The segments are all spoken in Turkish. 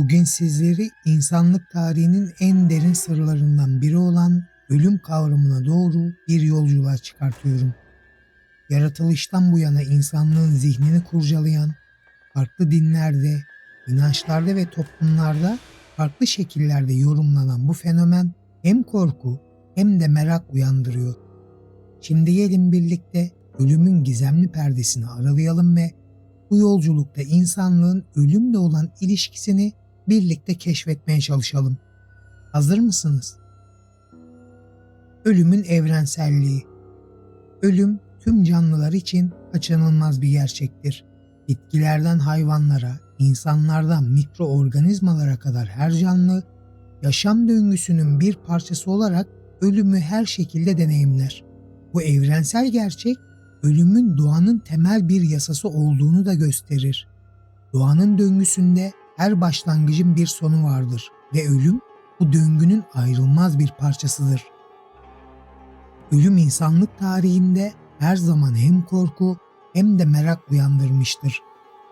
Bugün sizleri insanlık tarihinin en derin sırlarından biri olan ölüm kavramına doğru bir yolculuğa çıkartıyorum. Yaratılıştan bu yana insanlığın zihnini kurcalayan, farklı dinlerde, inançlarda ve toplumlarda farklı şekillerde yorumlanan bu fenomen hem korku hem de merak uyandırıyor. Şimdi gelin birlikte ölümün gizemli perdesini aralayalım ve bu yolculukta insanlığın ölümle olan ilişkisini birlikte keşfetmeye çalışalım. Hazır mısınız? Ölümün evrenselliği. Ölüm tüm canlılar için kaçınılmaz bir gerçektir. Bitkilerden hayvanlara, insanlardan mikroorganizmalara kadar her canlı yaşam döngüsünün bir parçası olarak ölümü her şekilde deneyimler. Bu evrensel gerçek ölümün doğanın temel bir yasası olduğunu da gösterir. Doğanın döngüsünde her başlangıcın bir sonu vardır ve ölüm bu döngünün ayrılmaz bir parçasıdır. Ölüm insanlık tarihinde her zaman hem korku hem de merak uyandırmıştır.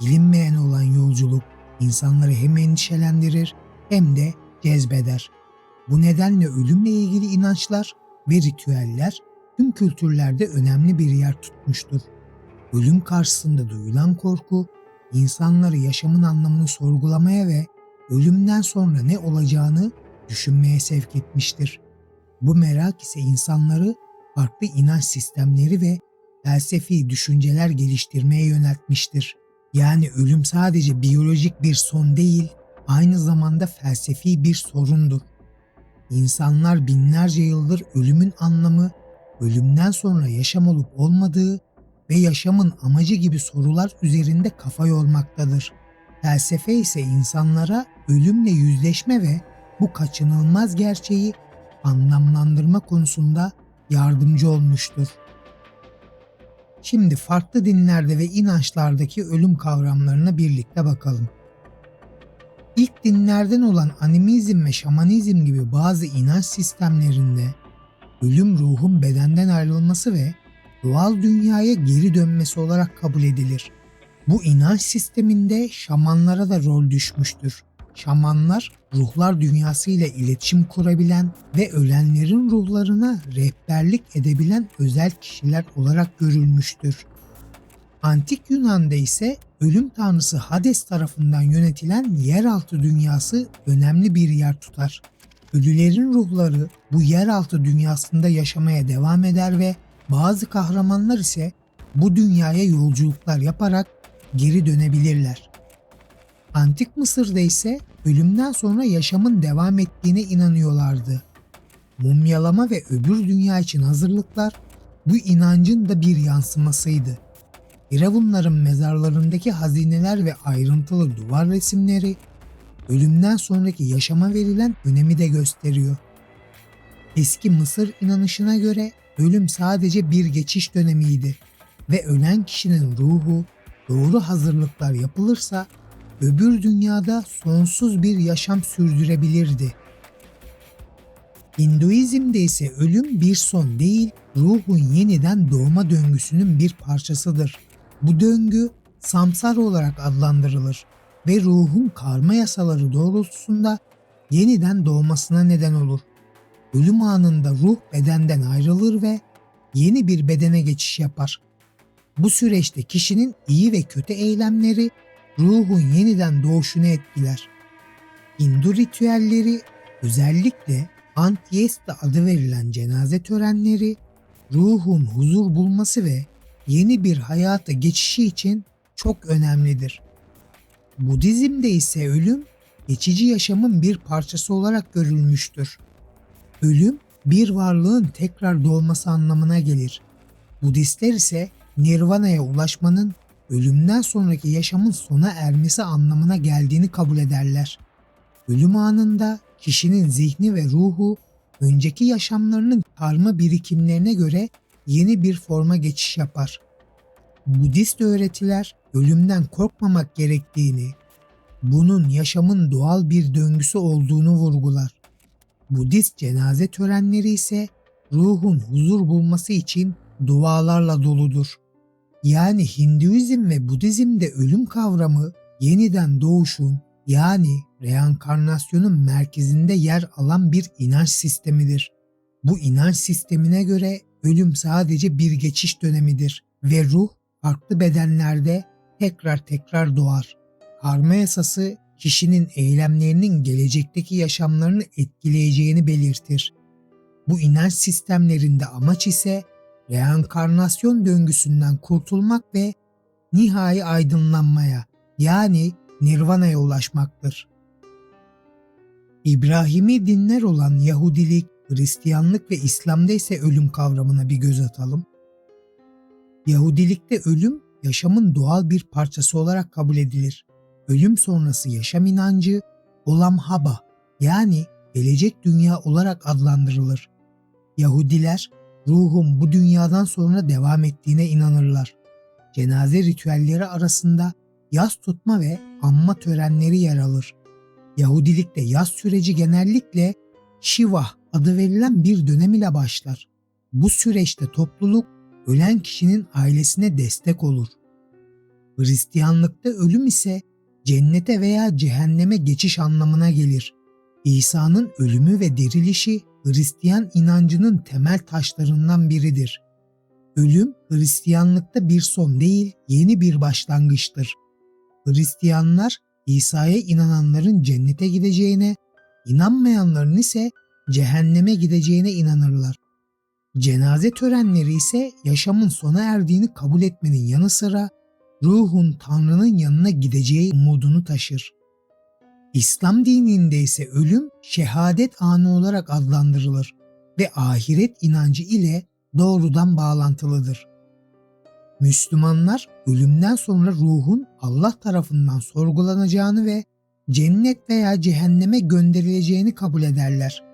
Bilinmeyen olan yolculuk insanları hem endişelendirir hem de cezbeder. Bu nedenle ölümle ilgili inançlar ve ritüeller tüm kültürlerde önemli bir yer tutmuştur. Ölüm karşısında duyulan korku insanları yaşamın anlamını sorgulamaya ve ölümden sonra ne olacağını düşünmeye sevk etmiştir. Bu merak ise insanları farklı inanç sistemleri ve felsefi düşünceler geliştirmeye yöneltmiştir. Yani ölüm sadece biyolojik bir son değil, aynı zamanda felsefi bir sorundur. İnsanlar binlerce yıldır ölümün anlamı, ölümden sonra yaşam olup olmadığı ve yaşamın amacı gibi sorular üzerinde kafa yormaktadır. Felsefe ise insanlara ölümle yüzleşme ve bu kaçınılmaz gerçeği anlamlandırma konusunda yardımcı olmuştur. Şimdi farklı dinlerde ve inançlardaki ölüm kavramlarına birlikte bakalım. İlk dinlerden olan animizm ve şamanizm gibi bazı inanç sistemlerinde ölüm ruhun bedenden ayrılması ve doğal dünyaya geri dönmesi olarak kabul edilir. Bu inanç sisteminde şamanlara da rol düşmüştür. Şamanlar ruhlar dünyası ile iletişim kurabilen ve ölenlerin ruhlarına rehberlik edebilen özel kişiler olarak görülmüştür. Antik Yunan'da ise ölüm tanrısı Hades tarafından yönetilen yeraltı dünyası önemli bir yer tutar. Ölülerin ruhları bu yeraltı dünyasında yaşamaya devam eder ve bazı kahramanlar ise bu dünyaya yolculuklar yaparak geri dönebilirler. Antik Mısır'da ise ölümden sonra yaşamın devam ettiğine inanıyorlardı. Mumyalama ve öbür dünya için hazırlıklar bu inancın da bir yansımasıydı. Firavunların mezarlarındaki hazineler ve ayrıntılı duvar resimleri ölümden sonraki yaşama verilen önemi de gösteriyor. Eski Mısır inanışına göre ölüm sadece bir geçiş dönemiydi ve ölen kişinin ruhu doğru hazırlıklar yapılırsa öbür dünyada sonsuz bir yaşam sürdürebilirdi. Hinduizm'de ise ölüm bir son değil, ruhun yeniden doğma döngüsünün bir parçasıdır. Bu döngü samsar olarak adlandırılır ve ruhun karma yasaları doğrultusunda yeniden doğmasına neden olur. Ölüm anında ruh bedenden ayrılır ve yeni bir bedene geçiş yapar. Bu süreçte kişinin iyi ve kötü eylemleri ruhun yeniden doğuşunu etkiler. Hindu ritüelleri özellikle Antyesta adı verilen cenaze törenleri ruhun huzur bulması ve yeni bir hayata geçişi için çok önemlidir. Budizm'de ise ölüm geçici yaşamın bir parçası olarak görülmüştür. Ölüm bir varlığın tekrar doğması anlamına gelir. Budistler ise Nirvana'ya ulaşmanın ölümden sonraki yaşamın sona ermesi anlamına geldiğini kabul ederler. Ölüm anında kişinin zihni ve ruhu önceki yaşamlarının karma birikimlerine göre yeni bir forma geçiş yapar. Budist öğretiler ölümden korkmamak gerektiğini, bunun yaşamın doğal bir döngüsü olduğunu vurgular. Budist cenaze törenleri ise ruhun huzur bulması için dualarla doludur. Yani Hinduizm ve Budizm'de ölüm kavramı yeniden doğuşun, yani reenkarnasyonun merkezinde yer alan bir inanç sistemidir. Bu inanç sistemine göre ölüm sadece bir geçiş dönemidir ve ruh farklı bedenlerde tekrar tekrar doğar. Karma yasası kişinin eylemlerinin gelecekteki yaşamlarını etkileyeceğini belirtir. Bu inanç sistemlerinde amaç ise reenkarnasyon döngüsünden kurtulmak ve nihai aydınlanmaya yani nirvana'ya ulaşmaktır. İbrahimi dinler olan Yahudilik, Hristiyanlık ve İslam'da ise ölüm kavramına bir göz atalım. Yahudilikte ölüm yaşamın doğal bir parçası olarak kabul edilir. Ölüm sonrası yaşam inancı olam haba yani gelecek dünya olarak adlandırılır. Yahudiler ruhun bu dünyadan sonra devam ettiğine inanırlar. Cenaze ritüelleri arasında yas tutma ve anma törenleri yer alır. Yahudilikte yas süreci genellikle Şivah adı verilen bir dönem ile başlar. Bu süreçte topluluk ölen kişinin ailesine destek olur. Hristiyanlıkta ölüm ise cennete veya cehenneme geçiş anlamına gelir. İsa'nın ölümü ve dirilişi Hristiyan inancının temel taşlarından biridir. Ölüm Hristiyanlıkta bir son değil, yeni bir başlangıçtır. Hristiyanlar İsa'ya inananların cennete gideceğine, inanmayanların ise cehenneme gideceğine inanırlar. Cenaze törenleri ise yaşamın sona erdiğini kabul etmenin yanı sıra ruhun Tanrı'nın yanına gideceği umudunu taşır. İslam dininde ise ölüm şehadet anı olarak adlandırılır ve ahiret inancı ile doğrudan bağlantılıdır. Müslümanlar ölümden sonra ruhun Allah tarafından sorgulanacağını ve cennet veya cehenneme gönderileceğini kabul ederler.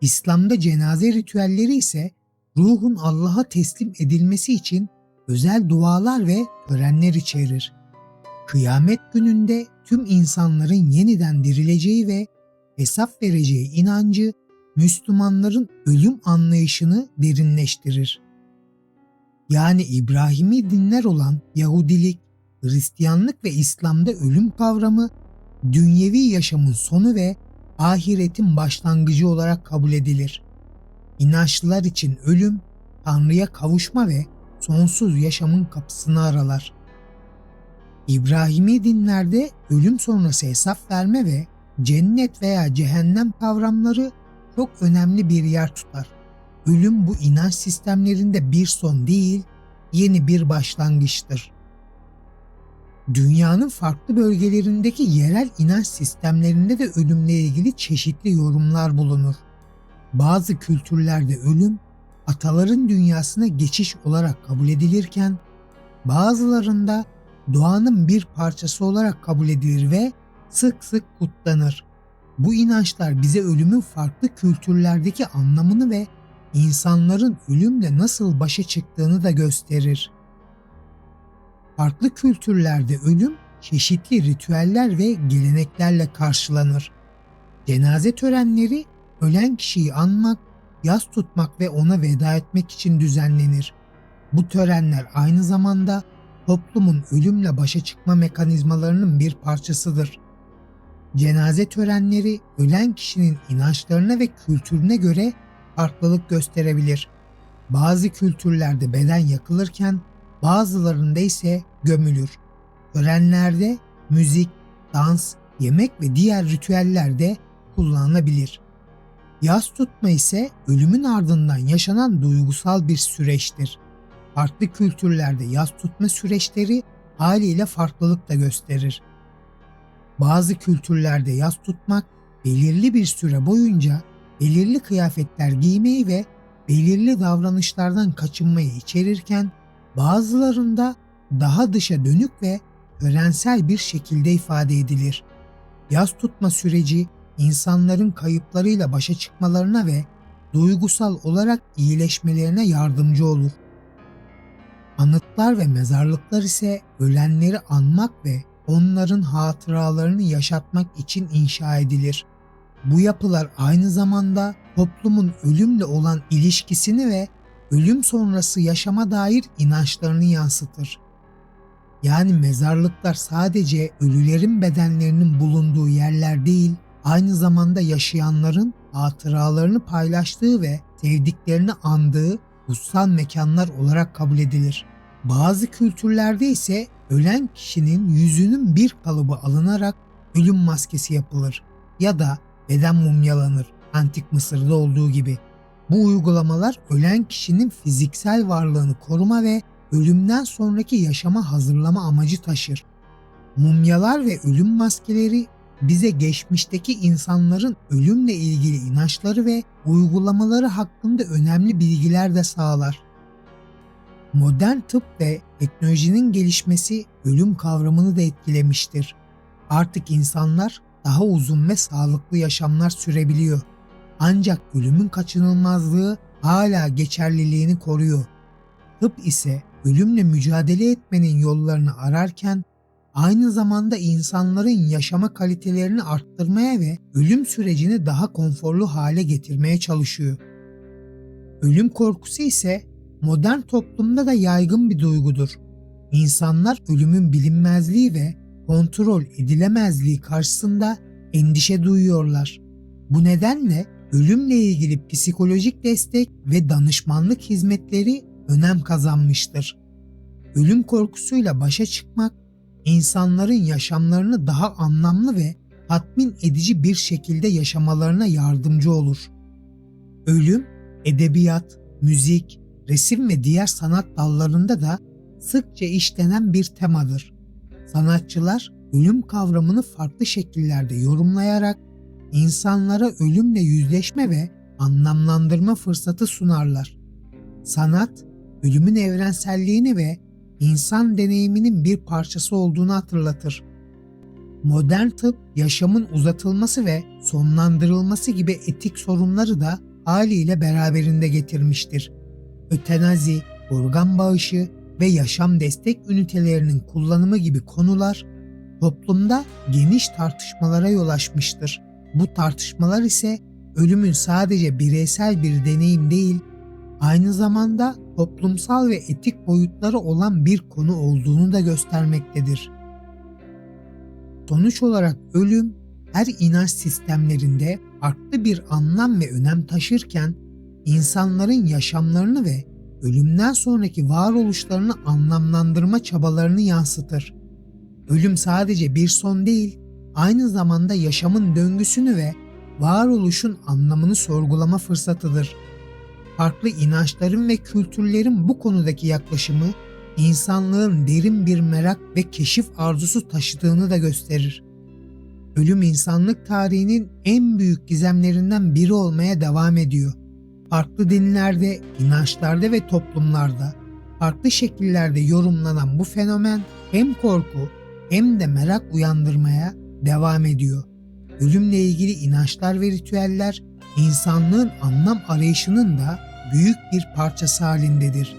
İslam'da cenaze ritüelleri ise ruhun Allah'a teslim edilmesi için özel dualar ve törenler içerir. Kıyamet gününde tüm insanların yeniden dirileceği ve hesap vereceği inancı Müslümanların ölüm anlayışını derinleştirir. Yani İbrahimi dinler olan Yahudilik, Hristiyanlık ve İslam'da ölüm kavramı dünyevi yaşamın sonu ve ahiretin başlangıcı olarak kabul edilir. İnançlılar için ölüm, Tanrı'ya kavuşma ve sonsuz yaşamın kapısını aralar. İbrahimi dinlerde ölüm sonrası hesap verme ve cennet veya cehennem kavramları çok önemli bir yer tutar. Ölüm bu inanç sistemlerinde bir son değil, yeni bir başlangıçtır. Dünyanın farklı bölgelerindeki yerel inanç sistemlerinde de ölümle ilgili çeşitli yorumlar bulunur. Bazı kültürlerde ölüm ataların dünyasına geçiş olarak kabul edilirken bazılarında doğanın bir parçası olarak kabul edilir ve sık sık kutlanır. Bu inançlar bize ölümün farklı kültürlerdeki anlamını ve insanların ölümle nasıl başa çıktığını da gösterir. Farklı kültürlerde ölüm çeşitli ritüeller ve geleneklerle karşılanır. Cenaze törenleri ölen kişiyi anmak, yas tutmak ve ona veda etmek için düzenlenir. Bu törenler aynı zamanda toplumun ölümle başa çıkma mekanizmalarının bir parçasıdır. Cenaze törenleri ölen kişinin inançlarına ve kültürüne göre farklılık gösterebilir. Bazı kültürlerde beden yakılırken bazılarında ise gömülür. Törenlerde müzik, dans, yemek ve diğer ritüeller de kullanılabilir. Yas tutma ise ölümün ardından yaşanan duygusal bir süreçtir. Farklı kültürlerde yas tutma süreçleri haliyle farklılık da gösterir. Bazı kültürlerde yas tutmak belirli bir süre boyunca belirli kıyafetler giymeyi ve belirli davranışlardan kaçınmayı içerirken bazılarında daha dışa dönük ve törensel bir şekilde ifade edilir. Yas tutma süreci insanların kayıplarıyla başa çıkmalarına ve duygusal olarak iyileşmelerine yardımcı olur. Anıtlar ve mezarlıklar ise ölenleri anmak ve onların hatıralarını yaşatmak için inşa edilir. Bu yapılar aynı zamanda toplumun ölümle olan ilişkisini ve ölüm sonrası yaşama dair inançlarını yansıtır. Yani mezarlıklar sadece ölülerin bedenlerinin bulunduğu yerler değil, aynı zamanda yaşayanların hatıralarını paylaştığı ve sevdiklerini andığı kutsal mekanlar olarak kabul edilir. Bazı kültürlerde ise ölen kişinin yüzünün bir kalıbı alınarak ölüm maskesi yapılır ya da beden mumyalanır antik Mısır'da olduğu gibi. Bu uygulamalar ölen kişinin fiziksel varlığını koruma ve ölümden sonraki yaşama hazırlama amacı taşır. Mumyalar ve ölüm maskeleri bize geçmişteki insanların ölümle ilgili inançları ve uygulamaları hakkında önemli bilgiler de sağlar. Modern tıp ve teknolojinin gelişmesi ölüm kavramını da etkilemiştir. Artık insanlar daha uzun ve sağlıklı yaşamlar sürebiliyor. Ancak ölümün kaçınılmazlığı hala geçerliliğini koruyor. Tıp ise ölümle mücadele etmenin yollarını ararken aynı zamanda insanların yaşama kalitelerini arttırmaya ve ölüm sürecini daha konforlu hale getirmeye çalışıyor. Ölüm korkusu ise modern toplumda da yaygın bir duygudur. İnsanlar ölümün bilinmezliği ve kontrol edilemezliği karşısında endişe duyuyorlar. Bu nedenle ölümle ilgili psikolojik destek ve danışmanlık hizmetleri önem kazanmıştır. Ölüm korkusuyla başa çıkmak insanların yaşamlarını daha anlamlı ve tatmin edici bir şekilde yaşamalarına yardımcı olur. Ölüm, edebiyat, müzik, resim ve diğer sanat dallarında da sıkça işlenen bir temadır. Sanatçılar ölüm kavramını farklı şekillerde yorumlayarak insanlara ölümle yüzleşme ve anlamlandırma fırsatı sunarlar. Sanat, ölümün evrenselliğini ve insan deneyiminin bir parçası olduğunu hatırlatır. Modern tıp yaşamın uzatılması ve sonlandırılması gibi etik sorunları da haliyle beraberinde getirmiştir. Ötenazi, organ bağışı ve yaşam destek ünitelerinin kullanımı gibi konular toplumda geniş tartışmalara yol açmıştır. Bu tartışmalar ise ölümün sadece bireysel bir deneyim değil, aynı zamanda toplumsal ve etik boyutları olan bir konu olduğunu da göstermektedir. Sonuç olarak ölüm her inanç sistemlerinde farklı bir anlam ve önem taşırken insanların yaşamlarını ve ölümden sonraki varoluşlarını anlamlandırma çabalarını yansıtır. Ölüm sadece bir son değil, aynı zamanda yaşamın döngüsünü ve varoluşun anlamını sorgulama fırsatıdır. Farklı inançların ve kültürlerin bu konudaki yaklaşımı insanlığın derin bir merak ve keşif arzusu taşıdığını da gösterir. Ölüm insanlık tarihinin en büyük gizemlerinden biri olmaya devam ediyor. Farklı dinlerde, inançlarda ve toplumlarda farklı şekillerde yorumlanan bu fenomen hem korku hem de merak uyandırmaya devam ediyor. Ölümle ilgili inançlar ve ritüeller insanlığın anlam arayışının da büyük bir parçası halindedir.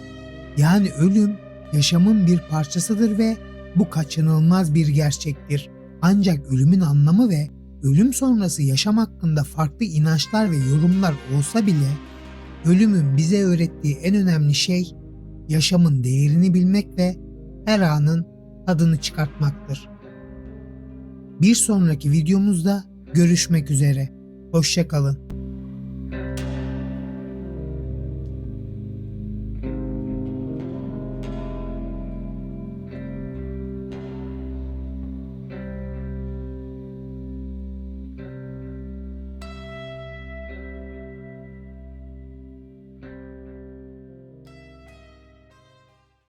Yani ölüm yaşamın bir parçasıdır ve bu kaçınılmaz bir gerçektir. Ancak ölümün anlamı ve ölüm sonrası yaşam hakkında farklı inançlar ve yorumlar olsa bile ölümün bize öğrettiği en önemli şey yaşamın değerini bilmek ve her anın tadını çıkartmaktır. Bir sonraki videomuzda görüşmek üzere. Hoşçakalın.